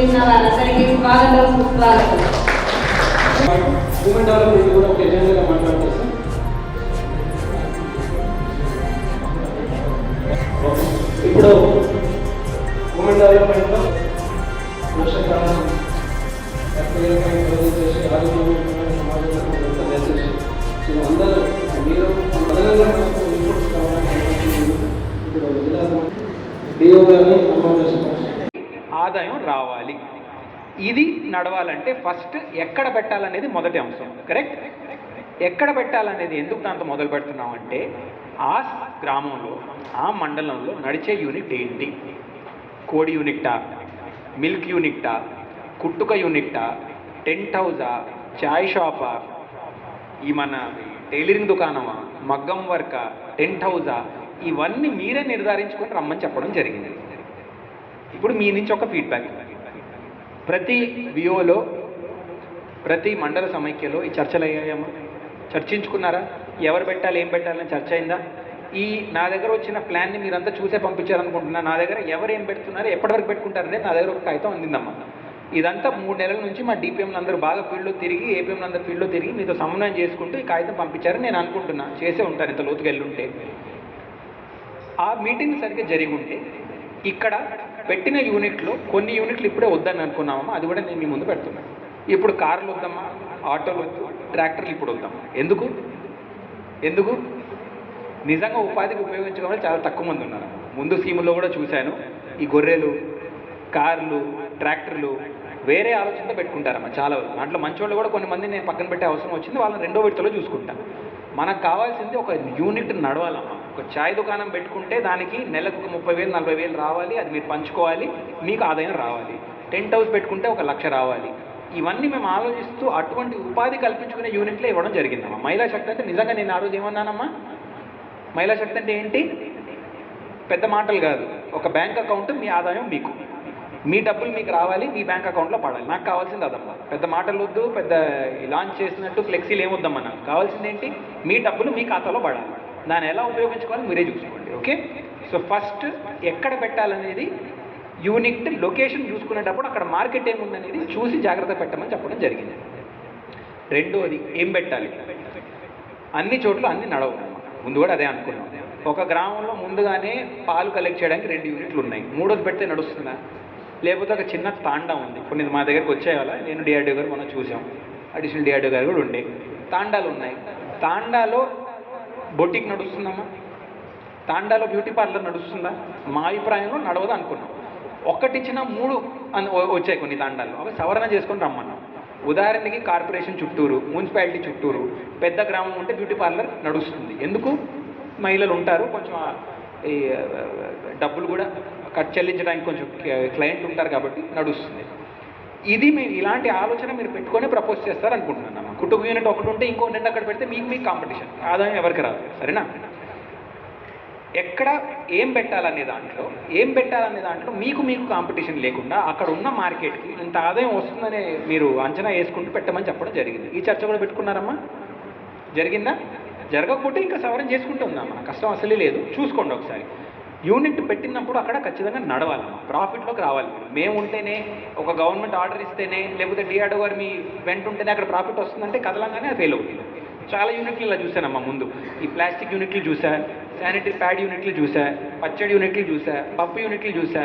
విచ్చేసిన వారందరికీ స్వాగతం సుస్వాగతం. కూడా ఇప్పుడు హ్యూమన్ డెవలప్మెంట్లో పోషకాలను అందరూ మీరు ఇప్పుడు జిల్లా డిఓ గారిని అమలు ఆదాయం రావాలి. ఇది నడవాలంటే ఫస్ట్ ఎక్కడ పెట్టాలనేది మొదటి అంశం. కరెక్ట్ ఎక్కడ పెట్టాలనేది ఎందుకు దాంతో మొదలు పెడుతున్నాం అంటే ఆ గ్రామంలో ఆ మండలంలో నడిచే యూనిట్ ఏంటి? కోడి యూనిట్టా మిల్క్ యూనిట్టా కుట్టుక యూనిట్టా టెంట్ హౌజా? చాయ్ షాపా? ఈ మన టైలరింగ్ దుకాణమా? మగ్గం వర్కా? టెంట్ హౌజా? ఇవన్నీ మీరే నిర్ధారించుకొని రమ్మని చెప్పడం జరిగింది. ఇప్పుడు మీ నుంచి ఒక ఫీడ్బ్యాక్ ప్రతి వియోలో ప్రతి మండల సమైక్యలో ఈ చర్చలు అయ్యాయమ్మా. చర్చించుకున్నారా? ఎవరు పెట్టాలి ఏం పెట్టాలని చర్చ అయిందా? ఈ నా దగ్గర వచ్చిన ప్లాన్ని మీరంతా చూసే పంపించారనుకుంటున్నా నా దగ్గర ఎవరు ఏం పెడుతున్నారు ఎప్పటివరకు పెట్టుకుంటారనే నా దగ్గర ఒక కాగితం అందిందమ్మా. ఇదంతా మూడు నెలల నుంచి మా డిపిఎంలు అందరూ బాగా ఫీల్డ్లో తిరిగి ఏపీఎంలు అందరూ ఫీల్డ్లో తిరిగి మీతో సమన్వయం చేసుకుంటూ ఈ కాగితం పంపించారని నేను అనుకుంటున్నా. చేసే ఉంటాను ఇంత లోతుకెళ్ళుంటే ఆ మీటింగ్ సరిగ్గా జరిగి ఉంటే ఇక్కడ పెట్టిన యూనిట్లు కొన్ని యూనిట్లు ఇప్పుడే వద్దని అనుకున్నామమ్మా అది కూడా నేను మీ ముందు పెడుతున్నాను ఇప్పుడు కార్లు వద్దమ్మా ఆటోలు వద్దు ట్రాక్టర్లు ఇప్పుడు వద్దమ్మా. ఎందుకు? ఎందుకు? నిజంగా ఉపాధికి ఉపయోగించడం వల్ల చాలా తక్కువ మంది ఉన్నారు. ముందు స్కీముల్లో కూడా చూశాను ఈ గొర్రెలు కార్లు ట్రాక్టర్లు వేరే ఆలోచనతో పెట్టుకుంటారమ్మా చాలా వరకు. దాంట్లో మంచోళ్ళు కూడా కొన్ని మంది నేను పక్కన పెట్టే అవసరం వచ్చింది వాళ్ళని రెండో విడతలో చూసుకుంటాను మనకు కావాల్సింది ఒక యూనిట్ నడవాలమ్మా. ఒక చాయ్ దుకాణం పెట్టుకుంటే దానికి నెలకు ఒక ముప్పై వేలు నలభై వేలు రావాలి. అది మీరు పంచుకోవాలి. మీకు ఆదాయం రావాలి. టెంట్ హౌస్ పెట్టుకుంటే ఒక లక్ష రావాలి. ఇవన్నీ మేము ఆలోచిస్తూ అటువంటి ఉపాధి కల్పించుకునే యూనిట్లు ఇవ్వడం జరిగిందమ్మా మహిళా శక్తి అంటే నిజంగా నేను ఆ రోజు ఏమన్నానమ్మా? మహిళా శక్తి అంటే ఏంటి? పెద్ద మాటలు కాదు. ఒక బ్యాంక్ అకౌంట్ మీ ఆదాయం మీకు. మీ డబ్బులు మీకు రావాలి. మీ బ్యాంక్ అకౌంట్లో పడాలి. నాకు కావాల్సింది అదమ్మా. పెద్ద మాటలు వద్దు. పెద్ద లాంచ్ చేసినట్టు ఫ్లెక్సీలు ఏమొద్దమ్మా నాకు. కావాల్సింది ఏంటి? మీ డబ్బులు మీ ఖాతాలో పడాలి. దాన్ని ఎలా ఉపయోగించుకోవాలి మీరే చూసుకోండి ఓకే? సో ఫస్ట్ ఎక్కడ పెట్టాలనేది యూనిట్ లొకేషన్ చూసుకునేటప్పుడు అక్కడ మార్కెట్ ఏముందనేది చూసి జాగ్రత్త పెట్టమని చెప్పడం జరిగింది. రెండోది ఏం పెట్టాలి? అన్ని చోట్ల అన్ని నడవు. ముందు కూడా అదే అనుకున్నాం. ఒక గ్రామంలో ముందుగానే పాలు కలెక్ట్ చేయడానికి రెండు యూనిట్లు ఉన్నాయి. మూడోది పెడితే నడుస్తుందా? లేకపోతే ఒక చిన్న తాండా ఉంది. కొన్ని మా దగ్గరకు వచ్చేయాల నేను డిఆర్డీ గారు మనం చూసాం అడిషనల్ డిఆర్డీ గారు కూడా ఉండే. తాండాలు ఉన్నాయి. తాండాలో బొటిక్ నడుస్తుందమ్మా. తాండాలో బ్యూటీ పార్లర్ నడుస్తుందా? మా అభిప్రాయంలో నడవదు అనుకున్నాం. ఒక్కటిచ్చిన మూడు అన్- వచ్చాయి కొన్ని తాండాల్లో అవి సవరణ చేసుకొని రమ్మన్నాం. ఉదాహరణకి కార్పొరేషన్ చుట్టూరు మున్సిపాలిటీ చుట్టూరు పెద్ద గ్రామం ఉంటే బ్యూటీ పార్లర్ నడుస్తుంది. ఎందుకు? మహిళలు ఉంటారు కొంచెం ఈ డబ్బులు కూడా ఖర్చు చెల్లించడానికి కొంచెం క్లయింట్ ఉంటారు కాబట్టి నడుస్తుంది. ఇది మీరు ఇలాంటి ఆలోచన మీరు పెట్టుకొని ప్రపోజ్ చేస్తారు అనుకుంటున్నాను కుటుంబ యూనిట్ ఒకటి ఉంటే ఇంకో రెండు అక్కడ పెడితే మీకు మీకు కాంపిటీషన్ ఆదాయం ఎవరికి రాదు సరేనా? ఎక్కడ ఏం పెట్టాలనే దాంట్లో ఏం పెట్టాలనే దాంట్లో మీకు మీకు కాంపిటీషన్ లేకుండా అక్కడ ఉన్న మార్కెట్కి ఇంత ఆదాయం వస్తుందనే మీరు అంచనా వేసుకుంటూ పెట్టమని చెప్పడం జరిగింది. ఈ చర్చ కూడా పెట్టుకున్నారమ్మా? జరిగిందా? జరగకపోతే ఇంకా సవరణ చేసుకుంటూ ఉందా మన కష్టం అసలే లేదు. చూసుకోండి ఒకసారి. యూనిట్ పెట్టినప్పుడు అక్కడ ఖచ్చితంగా నడవాలి. ప్రాఫిట్లోకి రావాలి. మేము ఉంటేనే ఒక గవర్నమెంట్ ఆర్డర్ ఇస్తేనే లేకపోతే డిఆర్డో గారు మీ వెంట ఉంటేనే అక్కడ ప్రాఫిట్ వస్తుందంటే కదలంగానే అది ఫెయిల్ అవుతుంది. చాలా యూనిట్లు ఇలా చూశానమ్మా ముందు. ఈ ప్లాస్టిక్ యూనిట్లు చూసా శానిటరీ ప్యాడ్ యూనిట్లు చూసా పచ్చడి యూనిట్లు చూసా పప్పు యూనిట్లు చూసా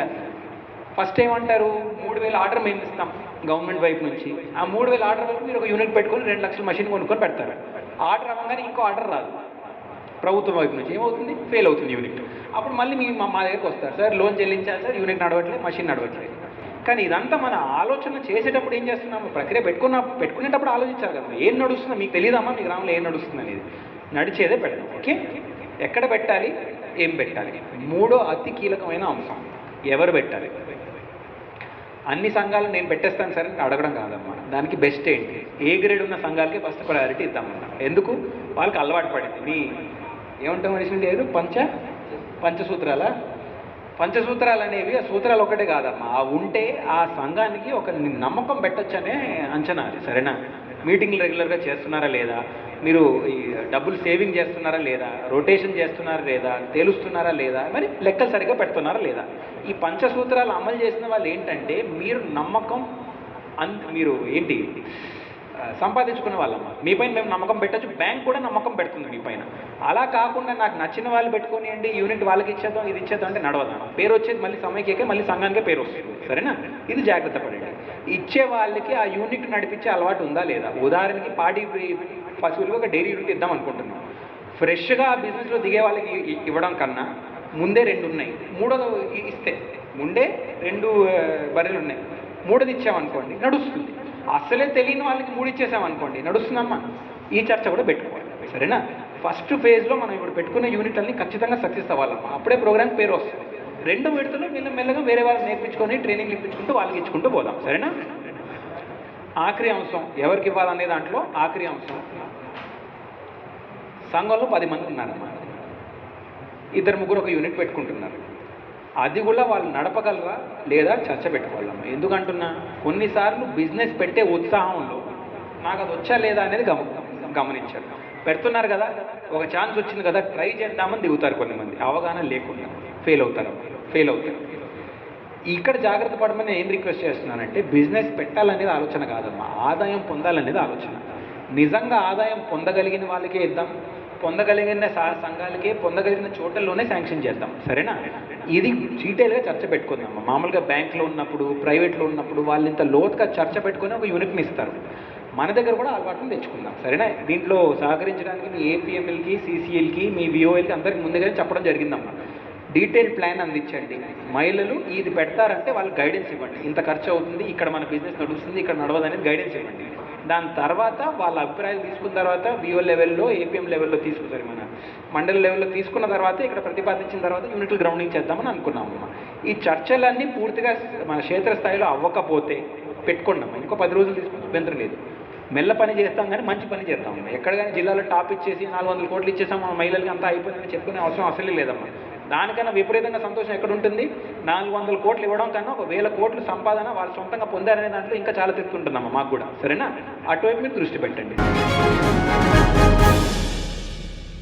ఫస్ట్ ఏమంటారు? మూడు వేల ఆర్డర్ మేము ఇస్తాం గవర్నమెంట్ వైపు నుంచి. ఆ మూడు వేల ఆర్డర్ వరకు మీరు ఒక యూనిట్ పెట్టుకొని రెండు లక్షల మషిన్ కొనుక్కొని పెడతారు. ఆర్డర్ అవ్వగానే ఇంకో ఆర్డర్ రాదు. ప్రభుత్వం వైపు నుంచి ఏమవుతుంది? ఫెయిల్ అవుతుంది యూనిట్. అప్పుడు మళ్ళీ మీ మా మా దగ్గరికి వస్తారు. సార్ లోన్ చెల్లించాలి సార్ యూనిట్ నడవట్లేదు మషిన్ నడవట్లేదు. కానీ ఇదంతా మన ఆలోచన చేసేటప్పుడు ఏం చేస్తున్నాము? ప్రక్రియ పెట్టుకున్న పెట్టుకునేటప్పుడు ఆలోచించాలి కదా ఏం నడుస్తుందో మీకు తెలియదమ్మా మీ గ్రామంలో ఏం నడుస్తుంది అనేది. నడిచేదే పెడదాం ఓకే? ఎక్కడ పెట్టాలి? ఏం పెట్టాలి? మూడో అతి కీలకమైన అంశం. ఎవరు పెట్టాలి? అన్ని సంఘాలు నేను పెట్టేస్తాను సరే అడగడం కాదమ్మా. దానికి బెస్ట్ ఏంటి? ఏ గ్రేడ్ ఉన్న సంఘాలకి ఫస్ట్ ప్రయారిటీ ఇద్దామన్నా. ఎందుకు? వాళ్ళకి అలవాటు పడింది. మీ ఏమంటాం మనిషి లేదు పంచ? పంచసూత్రాల? పంచసూత్రాలు అనేవి ఆ సూత్రాలు ఒకటే కాదమ్మా. ఆ ఉంటే ఆ సంఘానికి ఒక నమ్మకం పెట్టొచ్చనే అంచనా అది సరేనా? మీటింగ్లు రెగ్యులర్గా చేస్తున్నారా లేదా? మీరు ఈ డబ్బులు సేవింగ్ చేస్తున్నారా లేదా? రొటేషన్ చేస్తున్నారా లేదా? తేలుస్తున్నారా లేదా? మరి లెక్కలు సరిగ్గా పెడుతున్నారా లేదా? ఈ పంచసూత్రాలు అమలు చేసిన వాళ్ళు ఏంటంటే మీరు నమ్మకం అంత మీరు ఏంటి? సంపాదించుకునే వాళ్ళమ్మ మీ పైన మేము నమ్మకం పెట్టచ్చు బ్యాంక్ కూడా నమ్మకం పెడుతుంది మీ పైన. అలా కాకుండా నాకు నచ్చిన వాళ్ళు పెట్టుకోనియండి యూనిట్ వాళ్ళకి ఇచ్చేద్దాం ఇది ఇచ్చేద్దాం అంటే నడవదాం. పేరు వచ్చేది మళ్ళీ సమయకే మళ్ళీ సంఘానికే పేరు వస్తుంది. సరేనా? ఇది జాగ్రత్త పడండి. ఇచ్చే వాళ్ళకి ఆ యూనిట్ నడిపించే అలవాటు ఉందా లేదా? ఉదాహరణకి పాడి పశువులకు ఒక డైరీ యూనిట్ ఇద్దాం అనుకుంటున్నాం. ఫ్రెష్గా ఆ బిజినెస్లో దిగే వాళ్ళకి ఇవ్వడం కన్నా ముందే రెండు ఉన్నాయి. మూడోది ఇస్తే ముందే రెండు బర్రెలు ఉన్నాయి. మూడోది ఇచ్చామనుకోండి నడుస్తుంది. అసలే తెలియని వాళ్ళకి మూడిచ్చేసామనుకోండి నడుస్తుందమ్మా. ఈ చర్చ కూడా పెట్టుకోవాలి. సరేనా? ఫస్ట్ ఫేజ్లో మనం ఇప్పుడు పెట్టుకున్న యూనిట్లన్నీ ఖచ్చితంగా సక్సెస్ అవ్వాలమ్మా. అప్పుడే ప్రోగ్రామ్ పేరు వస్తుంది. రెండు విడతలో మెల్ల మెల్లగా వేరే వాళ్ళు నేర్పించుకొని ట్రైనింగ్ ఇప్పించుకుంటూ వాళ్ళకి ఇచ్చుకుంటూ పోదాం. సరేనా? ఆఖరి అంశం ఎవరికి ఇవ్వాలనే దాంట్లో ఆఖరి అంశం. సంఘంలో పది మంది ఉన్నారమ్మా. ఇద్దరు ముగ్గురు ఒక యూనిట్ పెట్టుకుంటున్నారు. అది కూడా వాళ్ళు నడపగలరా లేదా చర్చ పెట్టుకోవాలమ్మా ఎందుకంటున్నా కొన్నిసార్లు బిజినెస్ పెట్టే ఉత్సాహంలో నాకు అది వచ్చా లేదా అనేది గమ గమనించారు పెడుతున్నారు కదా ఒక ఛాన్స్ వచ్చింది కదా ట్రై చేద్దామని దిగుతారు కొంతమంది. అవగాహన లేకుండా. ఫెయిల్ అవుతారు. ఫెయిల్ అవుతారు. ఇక్కడ జాగ్రత్త పడమని ఏం రిక్వెస్ట్ చేస్తున్నానంటే బిజినెస్ పెట్టాలనేది ఆలోచన కాదమ్మా. ఆదాయం పొందాలనేది ఆలోచన. నిజంగా ఆదాయం పొందగలిగిన వాళ్ళకే ఇద్దాం. పొందగలిగిన సంఘాలకి సంఘాలకే పొందగలిగిన చోటల్లోనే శాంక్షన్ చేద్దాం. సరేనా? ఇది డీటెయిల్గా చర్చ పెట్టుకుందాం. మామూలుగా బ్యాంక్లో ఉన్నప్పుడు ప్రైవేట్లో ఉన్నప్పుడు వాళ్ళు ఇంత లోతుగా చర్చ పెట్టుకుని ఒక యూనిట్ని ఇస్తారు. మన దగ్గర కూడా అలవాటును తెచ్చుకుందాం. సరేనా? దీంట్లో సహకరించడానికి మీ ఏపీఎంఎల్కి సీసీఎల్కి మీ విఓఎల్కి అందరికి ముందుగానే చెప్పడం జరిగిందమ్మా. డీటెయిల్ ప్లాన్ అందించండి. మహిళలు ఇది పెడతారంటే వాళ్ళకి గైడెన్స్ ఇవ్వండి. ఇంత ఖర్చు అవుతుంది ఇక్కడ మన బిజినెస్ నడుస్తుంది ఇక్కడ నడవదు అనేది గైడెన్స్ ఇవ్వండి. దాని తర్వాత వాళ్ళ అభిప్రాయాలు తీసుకున్న తర్వాత విఓ లెవెల్లో ఏపీఎం లెవెల్లో తీసుకుంటారు మన మండల లెవెల్లో తీసుకున్న తర్వాత ఇక్కడ ప్రతిపాదించిన తర్వాత యూనిట్లు గ్రౌండింగ్ చేద్దామని అనుకున్నామమ్మా ఈ చర్చలన్నీ పూర్తిగా మన క్షేత్రస్థాయిలో అవ్వకపోతే పెట్టుకున్నాం ఇంకో పది రోజులు తీసుకుంటే అభ్యంతరం లేదు. మెల్ల పని చేస్తాం కానీ మంచి పని చేస్తాం ఎక్కడ కానీ జిల్లాలో టాప్ ఇచ్చేసి నాలుగు వందల కోట్లు ఇచ్చేసాం మన మహిళలకి అంతా అయిపోయిందని చెప్పుకునే అవసరం అసలే లేదమ్మా. దానికన్నా విపరీతంగా సంతోషం ఎక్కడ ఉంటుంది నాలుగు వందల కోట్లు ఇవ్వడం కన్నా ఒక వేల కోట్లు సంపాదన వాళ్ళు సొంతంగా పొందారనే దాంట్లో ఇంకా చాలా తృప్తి ఉంటుందమ్మా మాకు కూడా. సరేనా? అటువైపు మీరు దృష్టి పెట్టండి.